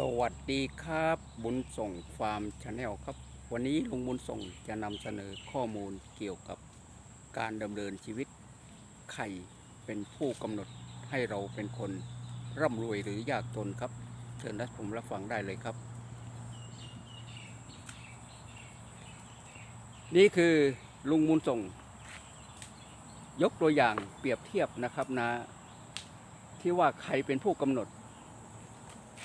สวัสดีครับ บุญส่งฟาร์มชาแนลครับ วันนี้ลุงบุญส่งจะนำเสนอข้อมูลเกี่ยวกับการดำเนินชีวิต ไข่เป็นผู้กำหนดให้เราเป็นคนร่ำรวยหรือยากจนครับ เชิญรับผมรับฟังได้เลยครับ นี่คือลุงบุญส่ง ยกตัวอย่างเปรียบเทียบนะครับนะ ที่ว่าใครเป็นผู้กำหนด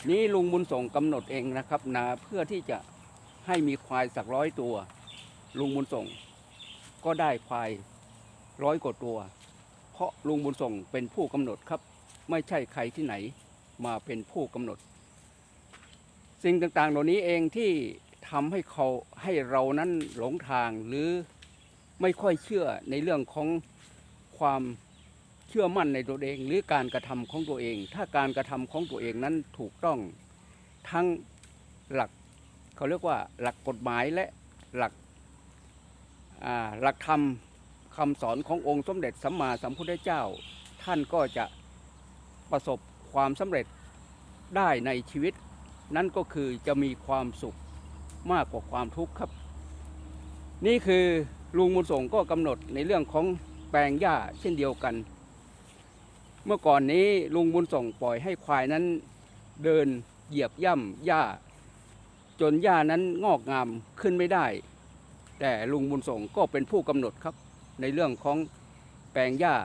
นี่ลุงบุญส่งกำหนดเองนะครับนะเพื่อที่จะให้มีควายสักร้อยตัว ลุงบุญส่ง ก็ได้ควายร้อยกว่าตัว เพราะลุงบุญส่งเป็นผู้กำหนดครับ ไม่ใช่ใครที่ไหนมาเป็นผู้กำหนด สิ่งต่างๆ เหล่านี้เองที่ทำให้เขาให้เรานั้นหลงทางหรือไม่ค่อยเชื่อในเรื่องของความ เชื่อมั่นในตัวเอง หรือการกระทำของตัวเอง ถ้าการกระทำของตัวเองนั้นถูกต้องทั้งหลักเขาเรียกว่าหลักกฎหมายและหลักหลักธรรมคำสอนขององค์สมเด็จสัมมาสัมพุทธเจ้า ท่านก็จะประสบความสำเร็จได้ในชีวิต นั่นก็คือจะมีความสุขมากกว่าความทุกข์ครับ นี่คือลุงมุญส่งก็กำหนดในเรื่องของแปลงหญ้าเช่นเดียวกัน เมื่อก่อนนี้ลุงบุญส่งปล่อยให้ควายนั้นเดินเหยียบย่ำหญ้า จนหญ้านั้นงอกงามขึ้นไม่ได้ แต่ลุงบุญส่งก็เป็นผู้กำหนดครับ ในเรื่องของแปลงหญ้า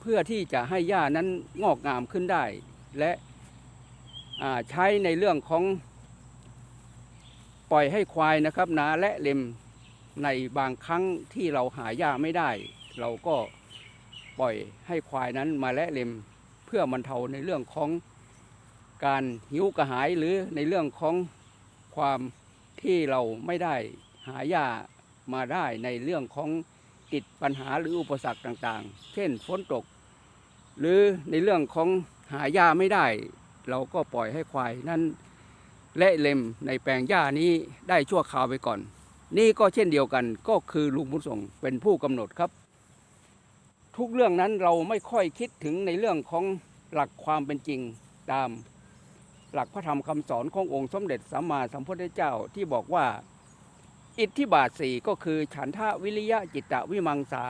เพื่อที่จะให้หญ้านั้นงอกงามขึ้นได้ และใช้ในเรื่องของปล่อยให้ควายนะครับนาและเล็มในบางครั้งที่เราหาหญ้าไม่ได้ เราก็ ปล่อยให้ควายนั้นมาและเล็มเพื่อบรรเทาในเรื่องของการหิวกระหายหรือในเรื่องของความที่เราไม่ได้หาหญ้ามาได้ในเรื่องของติดปัญหาหรืออุปสรรคต่างๆ เช่นฝนตก หรือในเรื่องของหาหญ้าไม่ได้ เราก็ปล่อยให้ควายนั้นและเล็มในแปลงหญ้านี้ได้ชั่วคราวไปก่อน นี่ก็เช่นเดียวกันก็คือลุงบุญส่งเป็นผู้กำหนดครับ ทุกเรื่องนั้นเราไม่ค่อยคิดถึงในเรื่องของหลักความเป็นจริงตามหลักพระธรรมคำสอนขององค์สมเด็จสัมมาสัมพุทธเจ้าที่บอกว่า อิทธิบาทสี่ก็คือ ฉันทะวิริยะจิตตะวิมังสา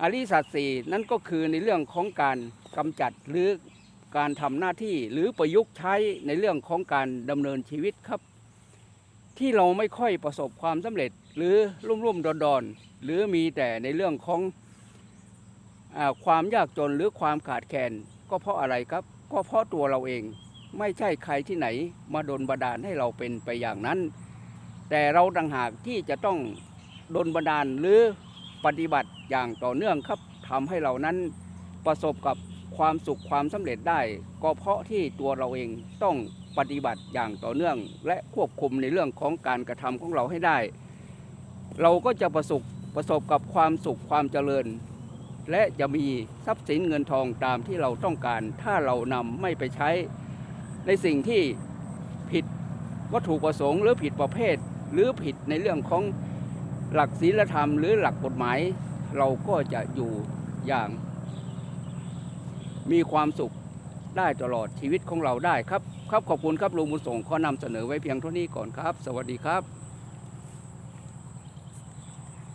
อาริสัตสี่นั่นก็คือในเรื่องของการกำจัดหรือการทำหน้าที่หรือประยุกต์ใช้ในเรื่องของการดำเนินชีวิตครับ ที่เราไม่ค่อยประสบความสำเร็จ หรือรุ่มรุ่มดอนดอนหรือมีแต่ในเรื่องของอความยากจนหรือความขาดแคลนก็เพราะอะไรครับ ก็เพราะตัวเราเองไม่ใช่ใครที่ไหนมาดนบันดาลให้เราเป็นไปอย่างนั้น แต่เราต่างหากที่จะต้องดนบันดาลหรือปฏิบัติอย่างต่อเนื่องครับทำให้เรานั้นประสบกับความสุขความสำเร็จได้ ก็เพราะที่ตัวเราเองต้องปฏิบัติอย่างต่อเนื่อง และควบคุมในเรื่องของการกระทำของเราให้ได้ เราก็จะประสบประสบกับความสุขความเจริญ และจะมีทรัพย์สินเงินทองตามที่เราต้องการ ถ้าเรานำไม่ไปใช้ในสิ่งที่ผิดวัตถุประสงค์หรือผิดประเภท หรือผิดในเรื่องของหลักศีลธรรม หรือหลักกฎหมาย เราก็จะอยู่อย่าง มีความสุขได้ตลอดชีวิตของเราได้ครับ ครับขอบคุณครับลุงบุญส่งขอนำเสนอไว้เพียงเท่านี้ก่อนครับ สวัสดีครับ